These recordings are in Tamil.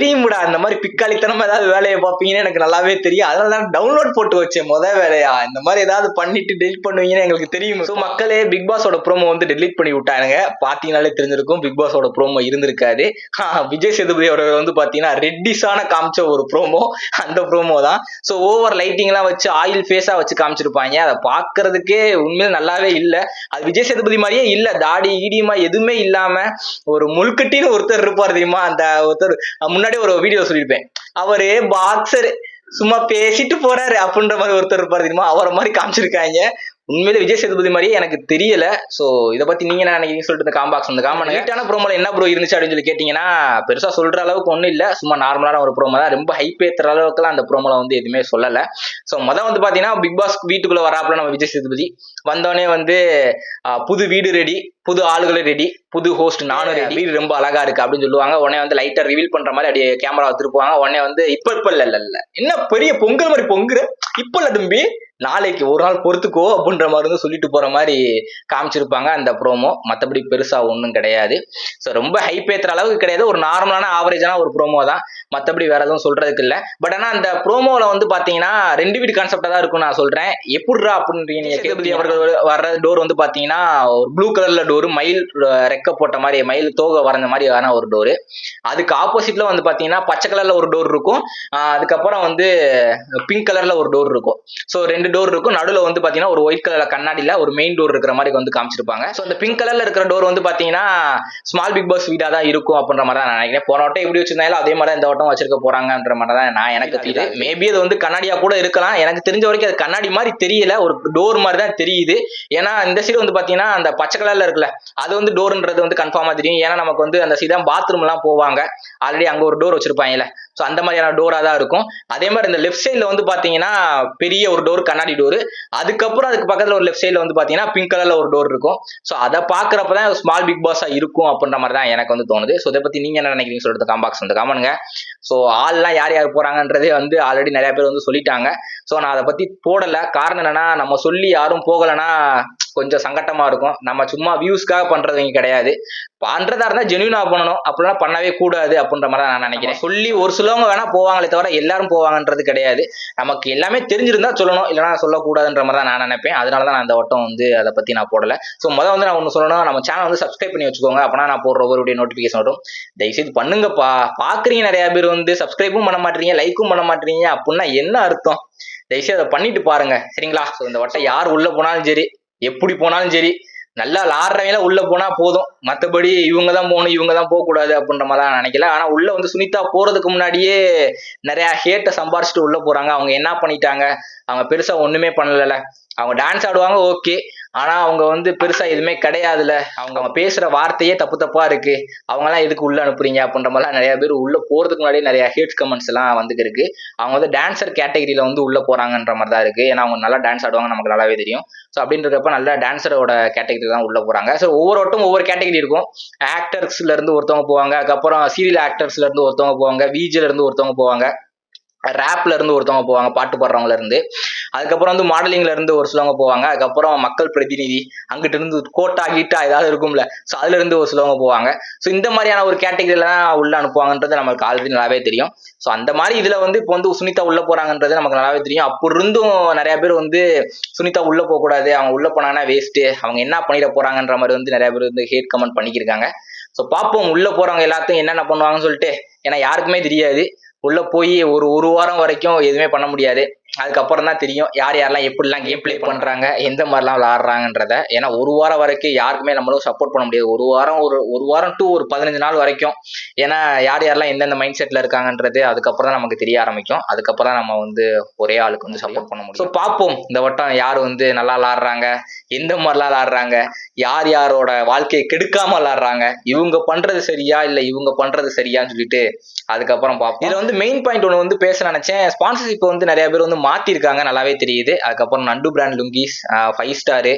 தெரியும்டா இந்த மாதிரி பிக்காளித்தனமா ஏதாவது வேலையை பார்ப்பீங்கன்னு எனக்கு நல்லாவே தெரியும். அதனால தான் டவுன்லோட் போட்டு வச்சேன் முத வேலையா. இந்த மாதிரி ஏதாவது பண்ணிட்டு டெலிட் பண்ணுவீங்கன்னு எங்களுக்கு தெரியும். ஸோ மக்களே பிக் பாஸோட ப்ரோமோ வந்து டெலிட் பண்ணி விட்டானுங்க. பாத்தீங்கனாலே தெரிஞ்சிருக்கும் பிக் பாஸோட ப்ரோமோ இருந்திருக்காது. விஜய் சேதுபதி அவர்கள் வந்து பாத்தீங்கன்னா ரெட்டிஸான காமிச்ச ஒரு ப்ரோமோ அந்த ப்ரோமோ தான். ஸோ ஓவர் லைட்டிங்லாம் வச்சு ஆயில் ஃபேஸா வச்சு காமிச்சிருப்பாங்க. அதை பாக்குறதுக்கே உண்மையில நல்லாவே இல்லை. அது விஜய் சேதுபதி மாதிரியே இல்லை. தாடி ஈடியமா எதுவுமே இல்லாம ஒரு முழுக்கட்டின்னு ஒருத்தர் இருப்பார் தெரியுமா? அந்த ஒருத்தர் முன்னாடி முன்னாடி ஒரு வீடியோ சொல்லியிருப்பேன். அவரு பாக்ஸர் சும்மா பேசிட்டு போறாரு அப்படின்ற மாதிரி ஒருத்தர் இருப்பாரு தெரியுமா? அவரை மாதிரி காமிச்சிருக்காங்க. உண்மையிலே விஜய் சேதுபதி மாதிரியே எனக்கு தெரியல. சோ இதை பத்தி நீங்க என்ன நினைக்கிறீங்க சொல்லிட்டு இந்த காம்பாக்ஸ் வந்து காமன் நீட்டான ப்ரோமோல என்ன ப்ரோ இருந்துச்சு அப்படின்னு சொல்லி கேட்டீங்கன்னா பெருசா சொல்ற அளவுக்கு ஒண்ணும் இல்ல. சும்மா நார்மலான ஒரு ப்ரோமோ தான். ரொம்ப ஹைப் ஏத்துற அளவுக்குலாம் அந்த ப்ரோமோல வந்து எதுவுமே சொல்லல. சோ மொதல் வந்து பாத்தீங்கன்னா பிக் பாஸ் வீட்டுக்குள்ள வராப்புல நம்ம விஜய் சேதுபதி. வந்தோடனே வந்து புது வீடு ரெடி புது ஆளுகளும் ரெடி புது ஹோஸ்ட் நானும் ரெடி ரொம்ப அழகா இருக்கு அப்படின்னு சொல்லுவாங்க. உடனே வந்து லைட்டா ரிவீல் பண்ற மாதிரி அப்படியே கேமரா திருப்புவாங்க உடனே வந்து இப்ப இப்ப இல்ல இல்ல என்ன பெரிய பொங்கல் மாதிரி பொங்குற? இப்ப இல்ல தம்பி. நாளைக்கு ஒரு நாள் பொறுத்துக்கோ அப்படின்ற மாதிரி வந்து சொல்லிட்டு போற மாதிரி காமிச்சிருப்பாங்க அந்த ப்ரோமோ மற்றபடி பெருசா ஒன்றும் கிடையாது. ஸோ ரொம்ப ஹைப் ஏத்துற அளவுக்கு கிடையாது. ஒரு நார்மலான ஆவரேஜான ஒரு ப்ரோமோ தான். மற்றபடி வேற எதுவும் சொல்றதுக்கு இல்லை. பட் ஆனால் அந்த ப்ரோமோல வந்து பாத்தீங்கன்னா ரெண்டு வீடு கான்செப்டா தான் இருக்கும் நான் சொல்றேன். எப்படிரா அப்படின்றீங்க அவர்கள் வர்ற டோர் வந்து பாத்தீங்கன்னா ஒரு ப்ளூ கலர்ல டோர் மயில் ரெக்க போட்ட மாதிரி மயில் தோகை வரைஞ்ச மாதிரி ஆன ஒரு டோரு அதுக்கு ஆப்போசிட்ல வந்து பாத்தீங்கன்னா பச்சை கலர்ல ஒரு டோர் இருக்கும். அதுக்கப்புறம் வந்து பிங்க் கலர்ல ஒரு டோர் இருக்கும். ஸோ ரெண்டு டோர் இருக்கும். நடுவில் வந்து பாத்தீங்கன்னா ஒரு ஒயிட் கலர்ல கண்ணாடியில ஒரு மெயின் டோர் இருக்கிற மாதிரி வந்து காமிச்சிருப்பாங்க. ஸோ அந்த பிங்க் கலர்ல இருக்கிற டோர் வந்து பாத்தீங்கன்னா ஸ்மால் பிக் பாஸ் வீடா தான் இருக்கும் அப்படின்ற மாதிரி தான் நான் நினைக்கிறேன். போன வட்டம் எப்படி வச்சிருந்தாலும் அதே மாதிரி இந்த வட்டம் வச்சிருக்க போறாங்கன்ற மாதிரி தான் நான் எனக்கு தெரியுது. மேபி அது வந்து கண்ணாடியா கூட இருக்கலாம். எனக்கு தெரிஞ்ச வரைக்கும் அது கண்ணாடி மாதிரி தெரியல. ஒரு டோர் மாதிரி தான் தெரியுது. ஏன்னா இந்த சைடு வந்து பாத்தீங்கன்னா அந்த பச்சை கலர்ல இருக்குல்ல அது வந்து டோர்ன்றது வந்து கன்ஃபார்மா தெரியும். ஏன்னா நமக்கு வந்து அந்த சைடு பாத்ரூம் எல்லாம் போவாங்க. ஆல்ரெடி அங்க ஒரு டோர் வச்சிருப்பாங்கல்ல. ஸோ அந்த மாதிரியான டோராக தான் இருக்கும். அதே மாதிரி இந்த லெஃப்ட் சைடில் வந்து பார்த்தீங்கன்னா பெரிய ஒரு டோர் கண்ணாடி டோர் அதுக்கப்புறம் அதுக்கு பக்கத்தில் ஒரு லெஃப்ட் சைடில் வந்து பார்த்தீங்கன்னா பிங்க் கலர்ல ஒரு டோர் இருக்கும். ஸோ அதை பார்க்குறப்ப தான் ஸ்மால் பிக் பாஸாக இருக்கும் அப்படின்ற மாதிரி தான் எனக்கு வந்து தோணுது. ஸோ இதை பத்தி நீங்க என்ன நினைக்கிறீங்க சொல்லிட்டு காம்பாக்ஸ் வந்து காமனுங்க ஸோ ஆள்லாம் யார் யார் போறாங்கன்றதே வந்து ஆல்ரெடி நிறையா பேர் வந்து சொல்லிட்டாங்க. ஸோ நான் அதை பத்தி போடலை. காரணம் என்னன்னா நம்ம சொல்லி யாரும் போகலைன்னா கொஞ்சம் சங்கட்டமாக இருக்கும். நம்ம சும்மா வியூஸ்க்காக பண்ணுறதுங்க கிடையாது. பண்றதா இருந்தா ஜென்யூனா பண்ணணும். அப்படிலாம் பண்ணவே கூடாது அப்படின்ற மாதிரி தான் நான் நினைக்கிறேன். சொல்லி ஒரு சிலவங்க வேணா போவாங்களே தவிர எல்லாரும் போவாங்கன்றது கிடையாது. நமக்கு எல்லாமே தெரிஞ்சிருந்தா சொல்லணும். இல்லைன்னா சொல்லக்கூடாதுன்ற மாதிரி தான் நான் நினைப்பேன். அதனால தான் நான் இந்த வட்டம் வந்து அதை பத்தி நான் போடல. ஸோ முதல்ல வந்து நான் ஒன்று சொல்லணும் நம்ம சேனல் வந்து சப்ஸ்கிரைப் பண்ணி வச்சுக்கோங்க. அப்பனா நான் போடுற ஒவ்வொரு நோட்டிஃபிகேஷன் வரும். தயவுசெய்து பண்ணுங்கப்பா. பாக்குறீங்க நிறைய பேர் வந்து சப்ஸ்கிரைபும் பண்ண மாட்டீங்க லைக்கும் பண்ண மாட்டீங்க அப்படின்னா என்ன அர்த்தம்? தயவுசெய்து அதை பண்ணிட்டு பாருங்க. சரிங்களா? ஸோ இந்த வட்டம் யார் உள்ள போனாலும் சரி எப்படி போனாலும் சரி நல்லா விளாடுறவங்கள உள்ள போனா போதும். மத்தபடி இவங்க தான் போகணும் இவங்க தான் போக கூடாது அப்படின்ற மாதிரி தான் நினைக்கல. ஆனா உள்ள வந்து சுனிதா போறதுக்கு முன்னாடியே நிறைய ஹேட்டை சம்பாரிச்சுட்டு உள்ள போறாங்க. அவங்க என்ன பண்ணிட்டாங்க? அவங்க பெருசா ஒண்ணுமே பண்ணல அவங்க டான்ஸ் ஆடுவாங்க ஓகே ஆனா அவங்க வந்து பெருசா எதுவுமே கிடையாதுல. அவங்க அவங்க பேசுற வார்த்தையே தப்பு தப்பா இருக்கு. அவங்க எல்லாம் எதுக்கு உள்ள அனுப்புறீங்க அப்படின்ற மாதிரிலாம் நிறைய பேர் உள்ள போறதுக்கு முன்னாடியே நிறைய ஹேட் கமெண்ட்ஸ் எல்லாம் வந்துட்டு இருக்கு. அவங்க வந்து டான்சர் கேட்டகரியில வந்து உள்ள போறாங்கன்ற மாதிரி தான் இருக்கு. ஏன்னா அவங்க நல்லா டான்ஸ் ஆடுவாங்க நமக்கு நல்லாவே தெரியும். ஸோ அப்படின்றப்ப நல்ல டான்ஸரோட கேட்டகரி தான் உள்ள போறாங்க. ஸோ ஒவ்வொரு வட்டம் ஒவ்வொரு கேட்டகரி இருக்கும். ஆக்டர்ஸ்ல இருந்து ஒருத்தவங்க போவாங்க. அதுக்கப்புறம் சீரியல் ஆக்டர்ஸ்ல இருந்து ஒருத்தவங்க போவாங்க. விஜில இருந்து ஒருத்தவங்க போவாங்க. ரேப்ல இருந்து ஒருத்தவங்க போவாங்க பாட்டு பாடுறவங்கள இருந்து. அதுக்கப்புறம் வந்து மாடலிங்ல இருந்து ஒரு சிலவங்க போவாங்க. அதுக்கப்புறம் மக்கள் பிரதிநிதி அங்கிட்ட இருந்து கோட்டா கீட்டா ஏதாவது இருக்கும்ல. ஸோ அதுல இருந்து ஒரு சிலவங்க போவாங்க. ஸோ இந்த மாதிரியான ஒரு கேட்டகரியில தான் உள்ள அனுப்புவாங்கன்றது நமக்கு ஆல்ரெடி நல்லாவே தெரியும். ஸோ அந்த மாதிரி இதுல வந்து இப்போ வந்து சுனிதா உள்ள போறாங்கன்றது நமக்கு நல்லாவே தெரியும். அப்படி இருந்தும் நிறைய பேர் வந்து சுனிதா உள்ள போக கூடாது அவங்க உள்ள போனாங்கன்னா வேஸ்ட்டு அவங்க என்ன பண்ணிட போறாங்கன்ற மாதிரி வந்து நிறைய பேர் வந்து ஹேட் கமெண்ட் பண்ணிக்கிருக்காங்க. ஸோ பார்ப்போம் உள்ள போறவங்க எல்லாத்தையும் என்னென்ன பண்ணுவாங்கன்னு சொல்லிட்டு. ஏன்னா யாருக்குமே தெரியாது. உள்ள போய் ஒரு ஒரு வாரம் வரைக்கும் எதுவுமே பண்ண முடியாது. அதுக்கப்புறம் தான் தெரியும் யார் யாரெல்லாம் எப்படிலாம் கேம் ப்ளே பண்ணுறாங்க எந்த மாதிரிலாம் விளாட்றாங்கன்றத ஏன்னா ஒரு வாரம் வரைக்கும் யாருக்குமே நம்மளும் சப்போர்ட் பண்ண முடியாது. ஒரு வாரம் ஒரு ஒரு வாரம் டூ ஒரு பதினஞ்சு நாள் வரைக்கும். ஏன்னா யார் யாரெல்லாம் எந்தெந்த மைண்ட் செட்டில் இருக்காங்கன்றது அதுக்கப்புறம் தான் நமக்கு தெரிய ஆரம்பிக்கும். அதுக்கப்புறம் தான் நம்ம வந்து ஒரே ஆளுக்கு வந்து சப்போர்ட் பண்ண முடியும். ஸோ பார்ப்போம். இந்த வட்டம் யார் வந்து நல்லா விளாட்றாங்க எந்த மாதிரிலாம் விளாட்றாங்க யார் யாரோட வாழ்க்கையை கெடுக்காமல் விளாட்றாங்க இவங்க பண்ணுறது சரியா இல்லை இவங்க பண்ணுறது சரியான்னு சொல்லிட்டு அதுக்கப்புறம் பார்ப்போம். இதில் வந்து மெயின் பாயிண்ட் ஒன்று வந்து பேச நினச்சேன். ஸ்பான்சர்ஷிப் வந்து நிறைய பேர் வந்து மாற்றிருக்காங்க நல்லாவே தெரியுது. அதுக்கப்புறம் நண்டு பிராண்ட் லுங்கீஸ் ஃபைவ் ஸ்டாரு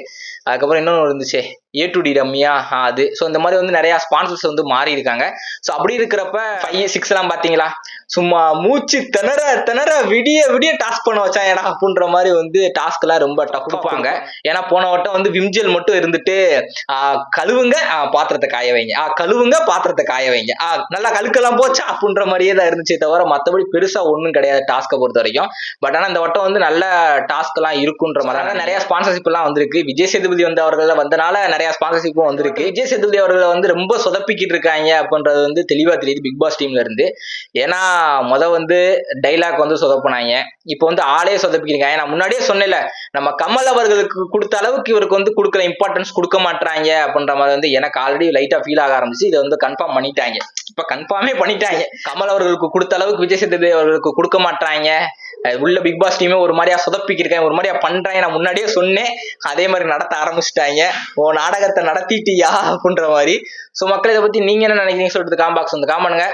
அதுக்கப்புறம் இன்னொன்று இருந்துச்சு ஏ டு டி ரம்யா அது. ஸோ இந்த மாதிரி வந்து நிறைய ஸ்பான்சர்ஸ் வந்து மாறி இருக்காங்க ஸோ அப்படி இருக்கிறப்ப ஃபைவ் சிக்ஸ் எல்லாம் பாத்தீங்களா சும்மா மூச்சு திணற திணற விடிய விடிய டாஸ்க் பண்ண வச்சாங்கடா அப்படின்ற மாதிரி வந்து டாஸ்க் எல்லாம் ரொம்ப டஃப் கொடுப்பாங்க. ஏன்னா போன வட்டம் வந்து விம்ஜெல் மட்டும் இருந்துட்டு கழுவுங்க பாத்திரத்தை காய வைங்க. ஆஹ் கழுவுங்க பாத்திரத்தை காய வைங்க. ஆஹ் நல்லா கழுக்கெல்லாம் போச்சா அப்படின்ற மாதிரியே தான் இருந்துச்சே தவிர மத்தபடி பெருசா ஒண்ணும் கிடையாது டாஸ்க்கை பொறுத்த வரைக்கும். பட் ஆனா இந்த வட்டம் வந்து நல்ல டாஸ்க் எல்லாம் இருக்குன்ற மாதிரி நிறைய ஸ்பான்சர்ஷிப் எல்லாம் வந்திருக்கு. விஜய் சேதுபதி வந்து அவர்கள் வந்தனால நிறைய ஸ்பான்சர்ஷிப்பும் வந்திருக்கு. விஜய் சேதுபதி அவர்களை வந்து ரொம்ப சொதப்பிக்கிட்டு இருக்காங்க அப்படின்றது வந்து தெளிவா தெரியுது பிக் பாஸ் டீம்ல இருந்து. ஏன்னா முத வந்து டைலாக் வந்து சொதப்புனாங்க. இப்போ வந்து ஆளே சொதப்பிக்கிறாங்க நான் முன்னாடியே சொன்னேன்ல நம்ம கமல் அவர்களுக்கு கொடுத்த அளவுக்கு இவருக்கு வந்து கொடுக்குற இம்பார்ட்டன்ஸ் கொடுக்க மாட்டாங்க அப்படின்ற மாதிரி வந்து எனக்கு ஆல்ரெடி லைட்டா ஃபீல் ஆக ஆரம்பிச்சு இதை வந்து கன்ஃபார்ம் பண்ணிட்டாங்க. இப்ப கன்ஃபார்மே பண்ணிட்டாங்க. கமல் அவர்களுக்கு கொடுத்த அளவுக்கு விஜய் சேதுபதி அவர்களுக்கு கொடுக்க மாட்டாங்க உள்ள பிக் பாஸ் டீமே ஒரு மாதிரியா சொதப்பிக்கிருக்கேன் ஒரு மாதிரியா பண்றேன் நான் முன்னாடியே சொன்னேன் அதே மாதிரி நடத்த ஆரம்பிச்சிட்டாங்க. ஓ நாடகத்தை நடத்திட்டியா அப்படின்ற மாதிரி. ஸோ மக்கள் இதை பத்தி நீங்க என்ன நினைக்கிறீங்க சொல்லிட்டு காம் பாக்ஸ் வந்து காமனுங்க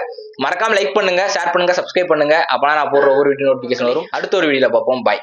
மறக்காம லைக் பண்ணுங்க ஷேர் பண்ணுங்க சப்ஸ்கிரைப் பண்ணுங்க. அப்பனா நான் போடுற ஒரு வீடியோ நோட்டிஃபிகேஷன் வரும். அடுத்த ஒரு வீடியோல பார்ப்போம். பாய்